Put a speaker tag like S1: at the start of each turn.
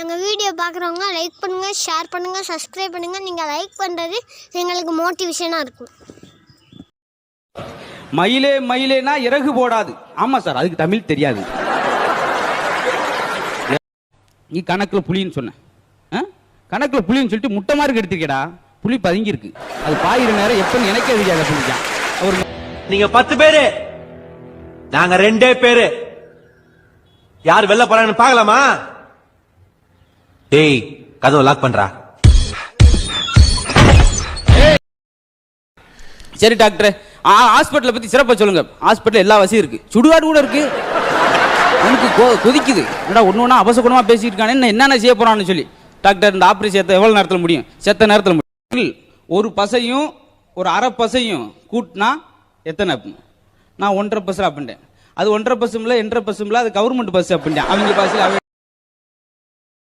S1: எங்கள் வீடியோ பார்க்குறவங்க லைக் பண்ணுங்கள் ஷேர் பண்ணுங்கள் சப்ஸ்கிரைப் பண்ணுங்கள். நீங்கள் லைக் பண்ணுறது எங்களுக்கு மோட்டிவேஷனாக இருக்கும்.
S2: மயிலே மயிலேனா இறகு போடாது. ஆமா சார் அதுக்கு தமிழ் தெரியாது. நீ கணக்குல புலின்னு சொன்ன. ஆ? கணக்குல புலின்னு சொல்லிட்டு முட்டை மாதிரி எடுத்துக்கடா புலி பதுங்கி இருக்கு அது பாயிர நேரம் எப்பன்னு எனக்கே தெரியாத புலிக்கான் அவர்
S3: நீங்க பத்து பேரு. நாங்க ரெண்டே பேரு. யார் வெளில போறாங்கன்னு பார்க்கலாமா? டேய் கதவை லாக் பண்றா.
S2: சரி டாக்டர். ஹாஸ்பிட்டலை பத்தி சிறப்பா சொல்லுங்க. ஹாஸ்பிட்டல் எல்லா வசதியும் இருக்கு. சுடுகாடு கூட இருக்கு. எனக்கு கொ- கொதிக்குது. என்னடா ஒன்று ஒன்றா அவசகுணமாக பேசிட்டு இருக்கானே? இன்னும் என்னென்ன செய்ய போறான்னு சொல்லி. டாக்டர் இந்த ஆப்ரேஷன் எவ்வளோ நேரத்தில் முடியும்? செத்த நேரத்தில் முடியும். ஒரு பசையும் ஒரு அரை பசையும் கூட்டினா எத்தனை நான் ஒன்றரை பஸ்ஸில் அப்படின்ட்டேன். அது ஒன்றரை பஸ்ஸும்ல எண்டரை இல்லை அது கவர்மெண்ட் பஸ் அப்படின்ட்டேன். அவங்க பஸ்ஸில்